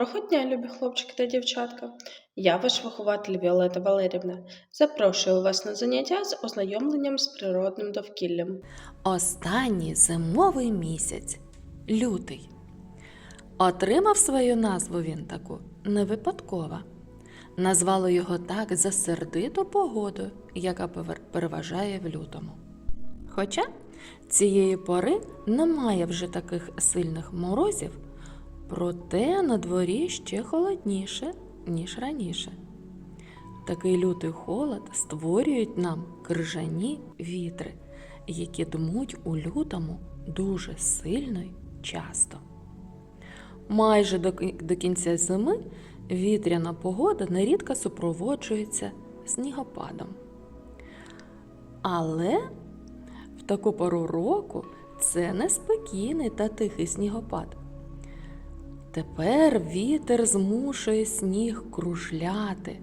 Доброго дня, любі хлопчики та дівчатка. Я ваш вихователь Віолета Валерівна. Запрошую вас на заняття з ознайомленням з природним довкіллям. Останній зимовий місяць лютий. Отримав свою назву він таку не випадково. Назвали його так за сердиту погоду, яка переважає в лютому. Хоча цієї пори немає вже таких сильних морозів, проте на дворі ще холодніше, ніж раніше. Такий лютий холод створюють нам крижані вітри, які дмуть у лютому дуже сильно й часто. Майже до, кінця зими вітряна погода нерідко супроводжується снігопадом. Але в таку пору року це неспокійний та тихий снігопад. Тепер вітер змушує сніг кружляти,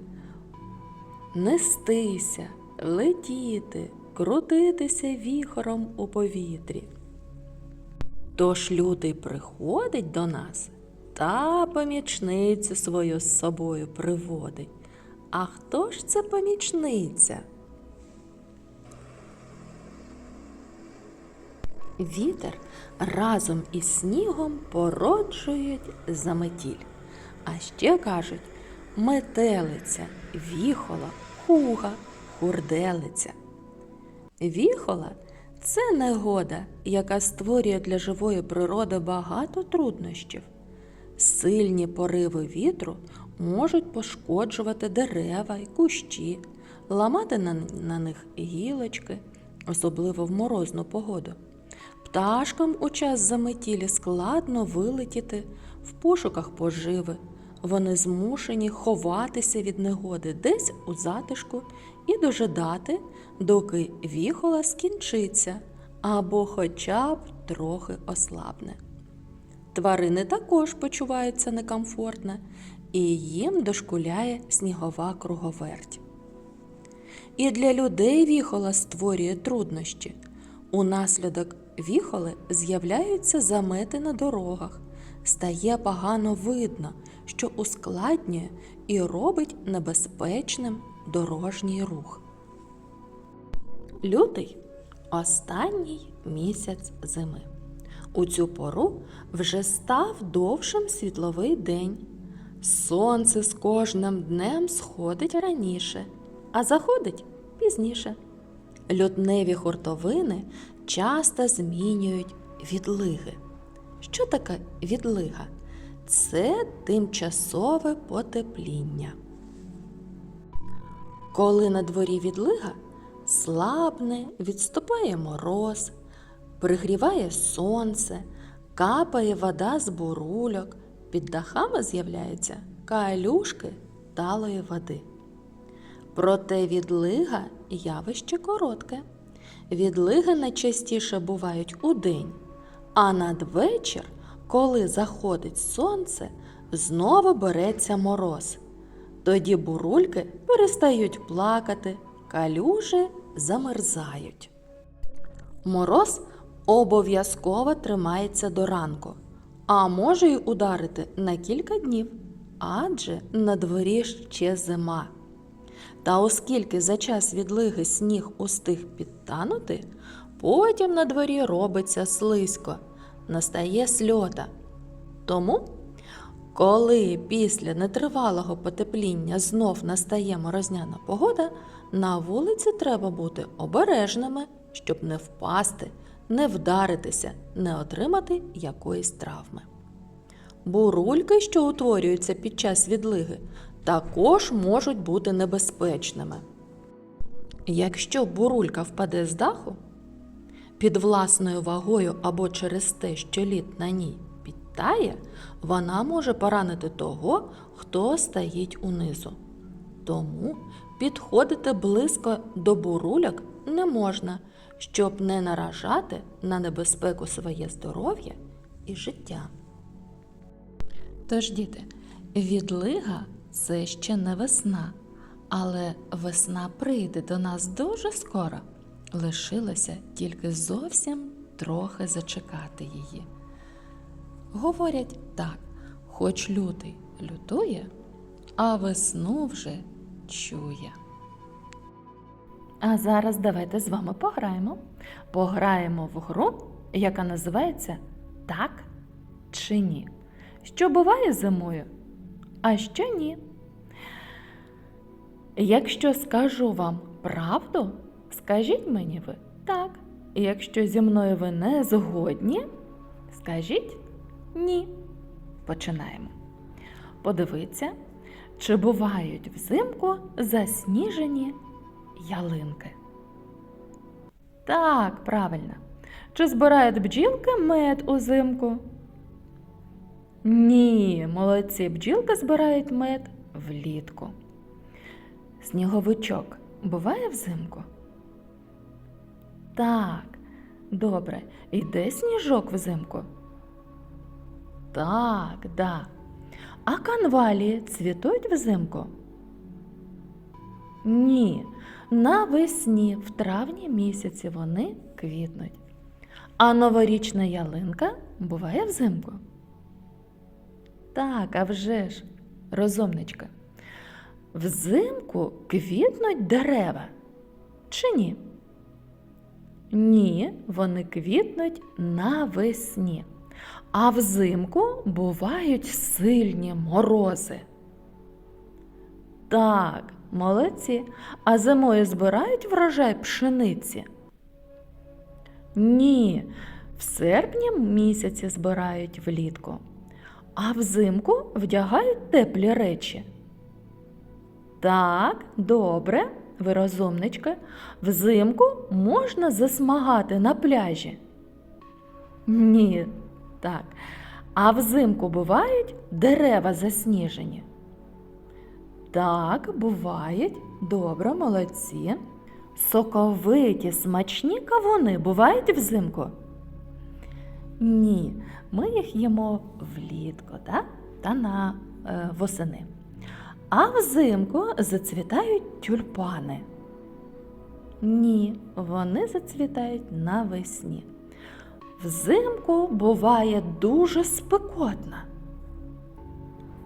нестися, летіти, крутитися віхором у повітрі. Тож лютий приходить до нас та помічницю свою з собою приводить. А хто ж це помічниця? Вітер разом із снігом породжують заметіль. А ще кажуть метелиця, віхола, хуга, хурделиця. Віхола це негода, яка створює для живої природи багато труднощів. Сильні пориви вітру можуть пошкоджувати дерева й кущі, ламати на, них гілочки, особливо в морозну погоду. Пташкам у час заметілі складно вилетіти в пошуках поживи. Вони змушені ховатися від негоди десь у затишку і дожидати, доки віхола скінчиться або хоча б трохи ослабне. Тварини також почуваються некомфортно, і їм дошкуляє снігова круговерть. І для людей віхола створює труднощі. Унаслідок віхоли з'являються замети на дорогах, стає погано видно, що ускладнює і робить небезпечним дорожній рух. Лютий останній місяць зими. У цю пору вже став довшим світловий день. Сонце з кожним днем сходить раніше, а заходить пізніше. Лютневі хуртовини часто змінюють відлиги. Що таке відлига? Це тимчасове потепління. Коли на дворі відлига, слабне, відступає мороз, пригріває сонце, капає вода з бурульок, під дахами з'являються калюшки талої води. Проте відлига явище коротке. Відлиги найчастіше бувають у день, а надвечір, коли заходить сонце, знову береться мороз. Тоді бурульки перестають плакати, калюжі замерзають. Мороз обов'язково тримається до ранку, а може й ударити на кілька днів, адже на дворі ще зима. Та оскільки за час відлиги сніг устиг підтанути, потім на дворі робиться слизько, настає сльота. Тому, коли після нетривалого потепління знов настає морозняна погода, на вулиці треба бути обережними, щоб не впасти, не вдаритися, не отримати якоїсь травми. Бурульки, що утворюються під час відлиги, також можуть бути небезпечними. Якщо бурулька впаде з даху під власною вагою або через те, що лід на ній підтає, вона може поранити того, хто стоїть унизу. Тому підходити близько до бурульок не можна, щоб не наражати на небезпеку своє здоров'я і життя. Тож, діти, відлига це ще не весна, але весна прийде до нас дуже скоро. Лишилося тільки зовсім трохи зачекати її. Говорять так, хоч лютий лютує, а весну вже чує. А зараз давайте з вами пограємо. Пограємо в гру, яка називається Так чи ні. Що буває зимою, а що ні. Якщо скажу вам правду, скажіть мені ви так. Якщо зі мною ви не згодні, скажіть ні. Починаємо. Подивіться, чи бувають взимку засніжені ялинки. Так, правильно. Чи збирають бджілки мед узимку? Ні, молодці, бджілки збирають мед влітку. Сніговичок буває взимку? Так, добре. Іде сніжок взимку? Так, да. А канвалії цвітуть взимку? Ні. Навесні, в травні місяці вони квітнуть. А новорічна ялинка буває взимку? Так, а вже ж, розумничка. Взимку квітнуть дерева. Чи ні? Ні, вони квітнуть навесні. А взимку бувають сильні морози. Так, молодці. А зимою збирають врожай пшениці? Ні, в серпні місяці збирають влітку, а взимку вдягають теплі речі. Так, добре, ви розумничка. Взимку можна засмагати на пляжі. Ні, так. А взимку бувають дерева засніжені. Так, бувають. Добре, молодці. Соковиті, смачні кавуни бувають взимку? Ні, ми їх їмо влітку та, та на е, восени. А взимку зацвітають тюльпани. Ні, вони зацвітають навесні. Взимку буває дуже спекотно.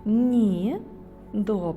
Ні, добре.